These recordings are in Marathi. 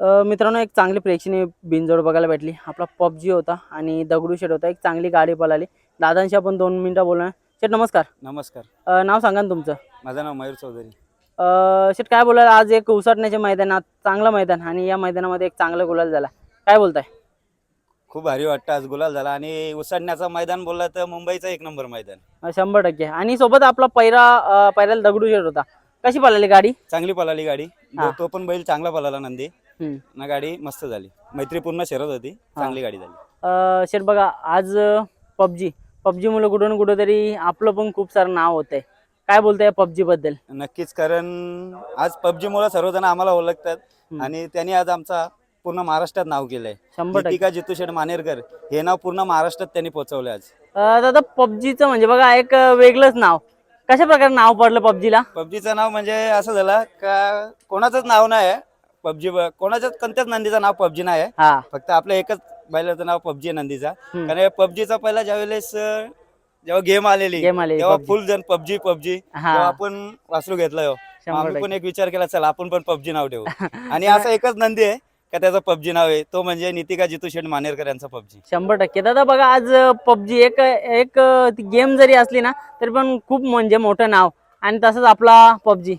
मित्रांनो एक चांगली प्रेक्षणीय बिनजोड बघायला भेटली. आपला पबजी होता आणि दगडूशेठ होता. एक चांगली गाडी पळाली. दादांशी आपण दोन मिनिटं बोलणार शेठ नमस्कार. नमस्कार. अ, नाव सांगा ना तुमचं. माझं नाव मयूर चौधरी. अ, शेठ काय बोलाल? आज एक उसटण्याचे मैदान चांगलं मैदान आणि या मैदानामध्ये एक चांगला गुलाल झाला. काय बोलताय? खूप भारी वाटतं आज गुलाल झाला आणि उसडण्याचं मैदान बोलला तर मुंबईचं एक नंबर मैदान. अ, शंभर टक्के. आणि सोबत आपला पैरा अ, पैऱ्याला दगडूशेठ होता. कशी पळाली गाडी? चांगली पळाली गाडी. हा. तो पण बैल चांगला पळाला नंदी. ना गाडी मस्त झाली. मैत्रीपूर्ण शरद होती. चांगली गाडी झाली. शेठ बघा आज पबजी. पबजी मुलं कुठं ना कुठंतरी आपलं पण खूप सारं नाव होतंय. काय बोलताय पबजी बद्दल? नक्कीच कारण आज पबजी मुळे सर्वजण आम्हाला ओळखतात. आणि त्यांनी आज आमचा पूर्ण महाराष्ट्रात नाव केलंय. शंभर टक्के. दीपिका जितूशेठ मानेरकर हे नाव पूर्ण महाराष्ट्रात त्यांनी पोहोचवलंय आज. दादा पबजीचं म्हणजे बघा एक वेगळंच नाव. कशा प्रकारे नाव पडलं पबजीला? पबजीचं नाव म्हणजे असं झालं का कोणाचंच नाव नाही आहे पबजी कोणाच्याच कोणत्याच नंदीचं नाव पबजी नाही आहे हा फक्त आपलं एकच बैलाचं नाव पबजी नंदीचा हम्म. कारण पबजीचा पहिला ज्यावेळेस अं, जेव्हा गेम आलेली Game आलेली, तेव्हा PUBG. फुल जण पबजी पबजी हा. तेव्हा आपण वासरू घेतलं हो. शंभर आम्ही पण. एक विचार केला चला आपण पण पबजी नाव ठेवू आणि असं एकच नंदी आहे का त्याचं पबजी नाव आहे तो म्हणजे नितिका जितू शेठ मानेरकर यांचा पबजी शंभर टक्के दादा बघा आज पबजी एक एक गेम जरी असली ना तरी पण खूप म्हणजे मोठं नाव आणि तसंच आपला पबजी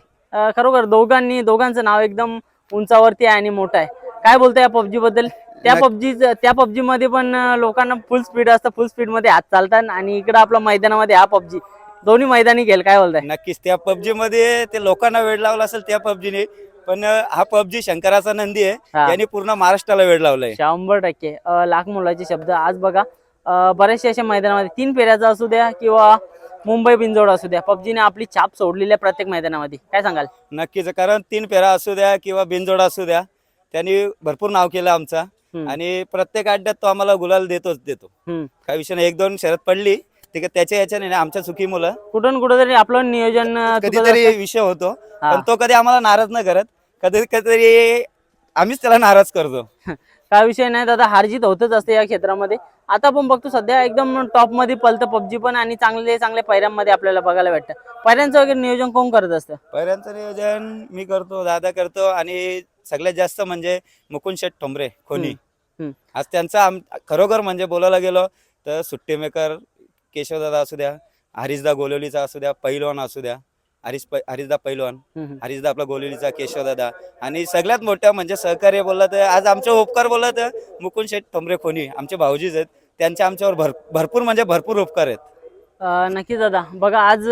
खरोखर दोघांनी दोघांचं नाव एकदम उंचावरती आहे आणि मोठं आहे. काय बोलताय या पबजी बद्दल? त्या. पबजी त्या पबजी मध्ये पण लोकांना फुल स्पीड असतं फुल स्पीडमध्ये हात चालतात आणि इकडं आपल्या मैदानामध्ये हा पबजी. दोन्ही मैदानी खेळ काय बोलताय? नक्कीच त्या पबजी मध्ये ते लोकांना वेळ लावला असेल त्या पबजीने पण हा पबजी शंकराचा नंदी आहे. त्यांनी पूर्ण महाराष्ट्राला वेळ लावलाय. शंभर टक्के. लाख मोलाचे शब्द. आज बघा बऱ्याचशा अशा मैदानामध्ये तीन फेऱ्याचा असू द्या किंवा मुंबई बिनजोड असू द्या पबजीने आपली छाप सोडलेली आहे प्रत्येक मैदानामध्ये काय सांगाल नक्कीच कारण तीन फेरा असू द्या किंवा बिनजोडा असू द्या त्यांनी भरपूर नाव केलं आमचा हम्म. आणि प्रत्येक अड्ड्यात तो आम्हाला गुलाल देतोच देतो हम्म. काही विषय नाही एक दोन शरद पडली ते काय त्याच्या याच्याने नाही, आमच्या चुकीमुळं कुठं ना कुठं तरी आपलं नियोजन अं, चुकत कधीतरी असतं. विषय होतो हा. पण तो कधी आम्हाला नाराज नाही करत कधी कधीतरी आम्हीच त्याला नाराज करतो काय विषय नाही दादा हारजीत होतच असते या क्षेत्रामध्ये. आता आपण बघतो सध्या एकदम टॉपमध्ये पलतं पबजी पण आणि चांगले चांगले पैऱ्यांमध्ये आपल्याला बघायला भेटतं. पैऱ्यांचं वगैरे नियोजन कोण करत असतं? पहिल्यांचं नियोजन मी करतो दादा करतो आणि सगळ्यात जास्त म्हणजे मुकुंद शेठ ठोंबरे खोनी. हम्म. आज त्यांचा आम खरोखर म्हणजे बोलायला गेलो तर सुट्टी मेकर केशवदादा असू द्या हरीशदा गोलवलीचा असू द्या पैलवान असू द्या. हरीश पै हरीशदा पैलवान. हरीशदा आपला गोलवलीचा केशवदादा आणि सगळ्यात मोठ्या म्हणजे सहकार्य बोलला तर आज आमचे उपकार बोलला तर मुकुंद शेठ ठोंबरे खोनी आमचे भाऊजीच आहेत. त्यांचे आमच्यावर भर भरपूर म्हणजे भरपूर उपकार आहेत. अं, नक्कीच दादा. बघा आज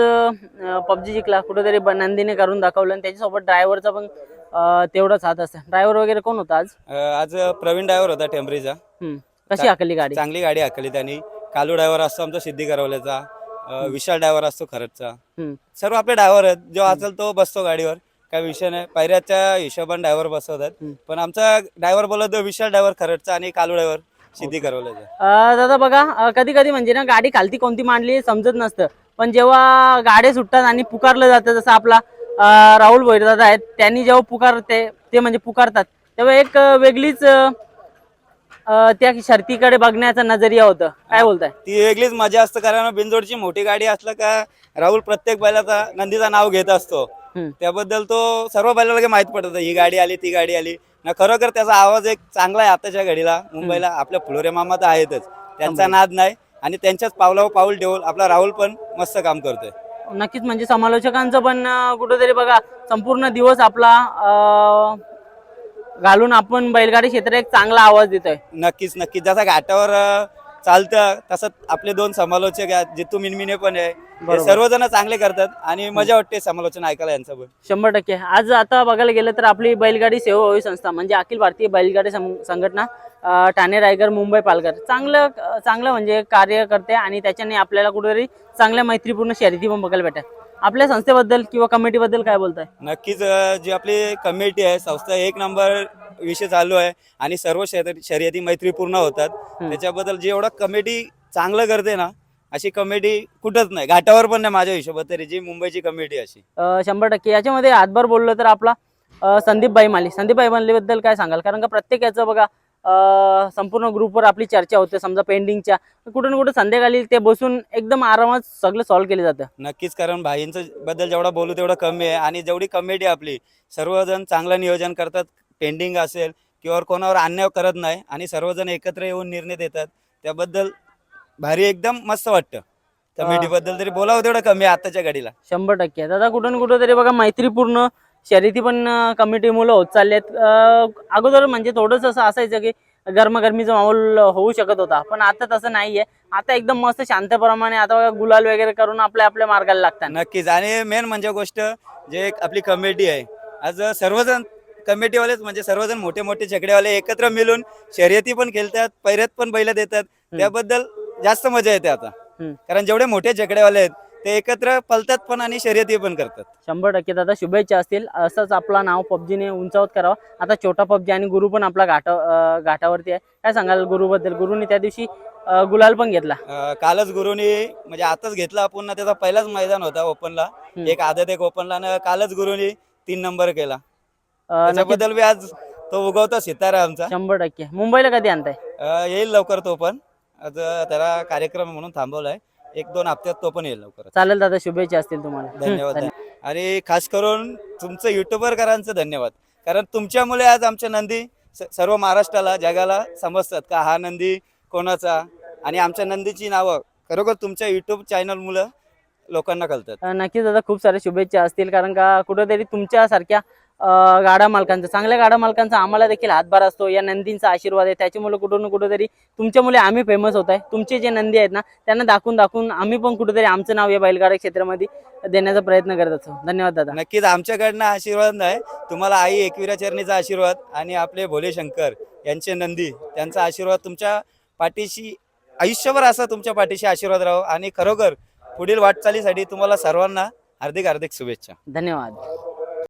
पबजी जिंकला कुठेतरी नंदीने करून दाखवलं आणि त्याच्यासोबत ड्रायव्हरचा पण अं, तेवढाच हात असतं. ड्रायव्हर वगैरे कोण होता आज? अं, आज प्रवीण ड्रायव्हर होता हम्म. कशी हाकली गाडी? चांगली गाडी हाकली त्यांनी. कालू ड्रायव्हर असतो आमचा सिद्धी करवल्याचा अं, विशाल ड्रायव्हर असतो हम्म. सर्व आपले ड्रायव्हर आहेत. जो असेल तो बसतो गाडीवर. काय विषय नाही. पायऱ्याच्या हिशोबाने ड्रायव्हर बसवतात. हम्म. पण आमचा ड्रायव्हर बोलत तो विशाल ड्रायव्हर खरडचा आणि कालू ड्रायव्हर सिद्धी करवल्याचा अं, दादा बघा कधी कधी म्हणजे ना गाडी खालती कोणती मांडली समजत नसतं. पण जेव्हा गाड्या सुटतात आणि पुकारलं जातं जसं आपला अं, राहुल भैरदादा आहेत त्यांनी जेव्हा पुकार ते म्हणजे पुकारतात तेव्हा एक अं, वेगळीच अं, त्या शर्तीकडे बघण्याचा नजरिया होतं. काय बोलताय? ती वेगळीच मजा असते कारण बिनजोडची मोठी गाडी असलं का राहुल प्रत्येक बैलाचा नंदीचा नाव घेत असतो. त्याबद्दल तो सर्व बैलाला माहीत पडत ही गाडी आली ती गाडी आली. ना खरोखर त्याचा आवाज एक चांगला आहे आताच्या घडीला. मुंबईला आपल्या फुलोरे मामा तर आहेतच. त्यांचा नाद नाही आणि त्यांच्याच पावलावर पाऊल ठेवून आपला राहुल पण मस्त काम करतोय. नक्कीच म्हणजे समालोचकांचं पण कुठेतरी बघा संपूर्ण दिवस आपला घालून आपण बैलगाडी क्षेत्रात एक चांगला आवाज देतोय. नक्कीच नक्कीच. जसा घाटावर चालतं तसंच आपले दोन समालोचक आहेत जितू मिनमिने पण आहे. सर्वजण चांगले करतात आणि मजा वाटते समालोचन ऐकायला यांचं पण शंभर टक्के. आज आता बघायला गेलं तर आपली बैलगाडी सेवा संस्था म्हणजे अखिल भारतीय बैलगाडी संघटना ठाणे रायगड मुंबई पालघर. चांगलं चांगलं म्हणजे कार्य करते आणि त्याच्याने आपल्याला कुठेतरी चांगल्या मैत्रीपूर्ण शर्यती पण बघायला भेटतात. आपल्या संस्थेबद्दल किंवा कमिटीबद्दल काय बोलताय? नक्कीच अं, जी आपली कमिटी आहे संस्था एक नंबर विषय चालू आहे आणि सर्व शर्य- शर्यती मैत्रीपूर्ण होतात. त्याच्याबद्दल जी एवढं कमिटी चांगलं करते ना अशी कमिटी कुठंच नाही घाटावर पण नाही माझ्या हिशोबात तरी जी मुंबईची कमिटी अशी. अं, शंभर टक्के. याच्यामध्ये हातभार बोललो तर आपला अं, संदीपबाई माली. संदीपबाई मालीबद्दल काय सांगाल? कारण का प्रत्येक याचं बघा संपूर्ण ग्रुपवर आपली चर्चा होते समजा पेंडिंगच्या. कुठं ना कुठं संध्याकाळी ते बसून एकदम आरामात सगळं सॉल्व्ह केलं जातं. नक्कीच कारण भाईंचं बद्दल जेवढं बोलू तेवढं कमी आहे आणि जेवढी कमिटी आपली सर्वजण चांगलं नियोजन करतात पेंडिंग असेल किंवा कोणावर अन्याय करत नाही आणि सर्वजण एकत्र येऊन निर्णय देतात त्याबद्दल भारी एकदम मस्त वाटतं. कमिटी बद्दल तरी बोलावं तेवढं कमी आहे आताच्या घडीला. शंभर टक्के. दादा कुठं ना कुठं तरी बघा मैत्रीपूर्ण शर्यती पण कमिटी मुलं होत चाललेत. अं, अगोदर म्हणजे थोडंस असं असायचं की गरमागरमीचा माहोल होऊ शकत होता पण आता तसं नाहीये. आता एकदम मस्त शांतप्रमाणे आता गुलाल वगैरे करून आपल्या आपल्या मार्गाला लागतात. नक्कीच. आणि मेन म्हणजे गोष्ट जे एक आपली कमिटी आहे आज सर्वजण कमिटीवालेच म्हणजे सर्वजण मोठे मोठे छकडेवाले एकत्र मिळून शर्यती पण खेळतात पैऱ्यात पण बैल देतात. त्याबद्दल जास्त मजा येते आता. कारण जेवढे मोठे छकडेवाले आहेत ते एकत्र पलतात पण आणि शर्यती पण करतात. शंभर टक्के दादा शुभेच्छा असतील. असंच आपला नाव पबजीने उंचावत करावं. आता छोटा पबजी आणि गुरु पण आपला घाटा घाटावरती आहे. काय सांगाल गुरुबद्दल? गुरुनी त्या दिवशी गुलाल पण घेतला. अं, कालच गुरुनी म्हणजे आताच घेतला आपण ना त्याचा पहिलाच मैदान होता ओपनला. एक आदत एक ओपनला. आणि कालच गुरुनी तीन नंबर केला. अं, नक्कीच. त्याच्याबद्दल बी आज तो उगवता सितारा आमचा. शंभर टक्के. मुंबईला कधी आणताय? अं, येईल लवकर तो पण. आज त्याला कार्यक्रम म्हणून थांबवलाय. एक दोन हप्त्यात तो पण येईल लवकर चालेल दादा शुभेच्छा असतील तुम्हाला. धन्यवाद आणि खास करून तुमचं युट्यूबरकरांचं धन्यवाद. कारण तुमच्यामुळे आज आमच्या नंदी स- सर्व महाराष्ट्राला जगाला समजतात का हा नंदी कोणाचा आणि आमच्या नंदीची नावं खरोखर तुमच्या युट्यूब चॅनल मुलं लोकांना कळतात. अ, नक्कीच दादा खूप साऱ्या शुभेच्छा असतील. कारण का कुठेतरी तुमच्यासारख्या गाडा मालकांचा. चांगल्या गाडा मालकांचा आम्हाला देखील हातभार असतो. या नंदींचा आशीर्वाद आहे. त्याच्यामुळे कुठं ना कुठेतरी तुमच्यामुळे आम्ही फेमस होत आहे. तुमचे जे नंदी आहेत ना त्यांना दाखवून दाखवून आम्ही पण कुठेतरी आमचं नाव या बैलगाडा क्षेत्रामध्ये देण्याचा प्रयत्न करत असतो. धन्यवाद दादा. नक्कीच आमच्याकडनं आशीर्वाद नाही. तुम्हाला आई एकविरा चरणीचा आशीर्वाद आणि आपले भोले शंकर यांचे नंदी त्यांचा आशीर्वाद तुमच्या पाठीशी आयुष्यभर असा तुमच्या पाठीशी आशीर्वाद राहो आणि खरोखर पुढील वाटचालीसाठी तुम्हाला सर्वांना हार्दिक हार्दिक शुभेच्छा. धन्यवाद.